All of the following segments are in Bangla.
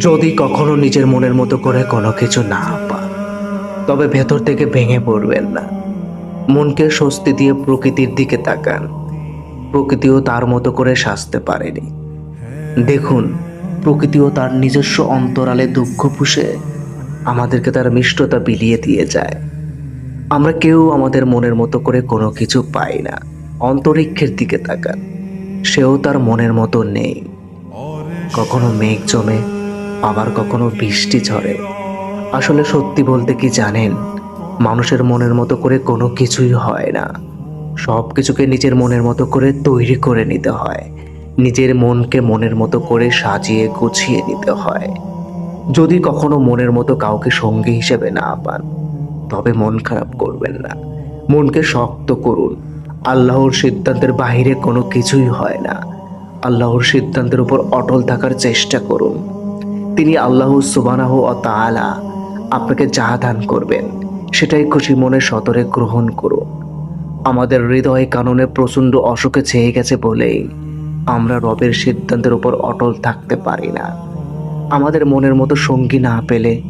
যদি কখনো নিজের মনের মতো করে কোনো কিছু না পান, তবে ভেতর থেকে ভেঙে পড়বেন না। মনকে স্বস্তি দিয়ে প্রকৃতির দিকে তাকান। প্রকৃতিও তার মতো করে সাজতে পারেনি। দেখুন, প্রকৃতিও তার নিজস্ব অন্তরালে দুঃখ পুষে আমাদেরকে তার মিষ্টতা বিলিয়ে দিয়ে যায়। আমরা কেউ আমাদের মনের মতো করে কোনো কিছু পাই না। অন্তরিক্ষের দিকে তাকান। সেও তার মনের মতো নেই। কখনো মেঘ জমে, আবার কখনো বৃষ্টি ঝরে। আসলে সত্যি বলতে কি জানেন, মানুষের মনের মতো করে কোনো কিছুই হয় না। সব কিছুকে নিজের মনের মতো করে তৈরি করে নিতে হয়। নিজের মনকে মনের মতো করে সাজিয়ে গুছিয়ে নিতে হয়। যদি কখনো মনের মতো কাউকে সঙ্গী হিসেবে না পান, তবে মন খারাপ করবেন না। মনকে শক্ত করুন। আল্লাহর সিদ্ধান্তের বাইরে কোনো কিছুই হয় না। আল্লাহর সিদ্ধান্তের উপর অটল থাকার চেষ্টা করুন। তিনি আল্লাহ সুবানাহ ও তাআলা আপনাকে যা দান করবেন, সেটাই খুশি মনে সতরে গ্রহণ করুন। আমাদের হৃদয় কাননে প্রচণ্ড অসুখে ছেয়ে গেছে বলেই আমরা রবের সিদ্ধান্তের উপর অটল থাকতে পারি না। আমাদের মনের মতো সঙ্গী না পেলে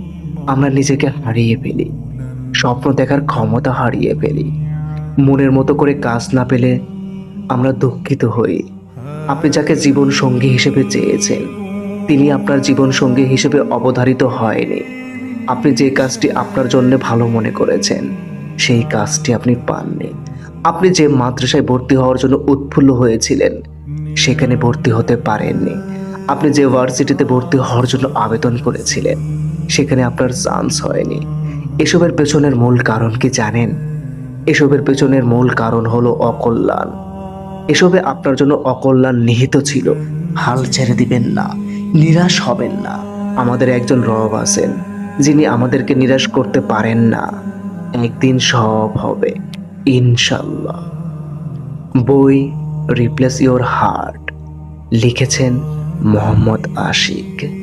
আমরা নিজেকে হারিয়ে ফেলি, স্বপ্ন দেখার ক্ষমতা হারিয়ে ফেলি। মনের মতো করে কাজ না পেলে আমরা দুঃখিত হই। আপনি যাকে জীবন সঙ্গী হিসেবে চেয়েছেন, তিনি আপনার জীবন সঙ্গী হিসেবে অবধারিত হয়নি। আপনি যে কাজটি আপনার জন্য ভালো মনে করেছেন, সেই কাজটি আপনি পাননি। আপনি যে মাদ্রাসায় ভর্তি হওয়ার জন্য উৎফুল্ল হয়েছিলেন, সেখানে ভর্তি হতে পারেননি। আপনি যে ভার্সিটিতে ভর্তি হওয়ার জন্য আবেদন করেছিলেন, সেখানে আপনার চান্স হয়নি। এসবের পেছনের মূল কারণ কি জানেন? এসবের পেছনের মূল কারণ হলো অকল্যাণ। এসবে আপনার জন্য অকল্যাণ নিহিত ছিল। হাল ছেড়ে দিবেন না, নিরাশ হবেন না। আমাদের একজন রব আছেন, যিনি আমাদেরকে নিরাশ করতে পারেন না। একদিন সব হবে, ইনশাল্লাহ। বই রিপ্লেস ইওর হার্ট লিখেছেন মোহাম্মদ আশিক।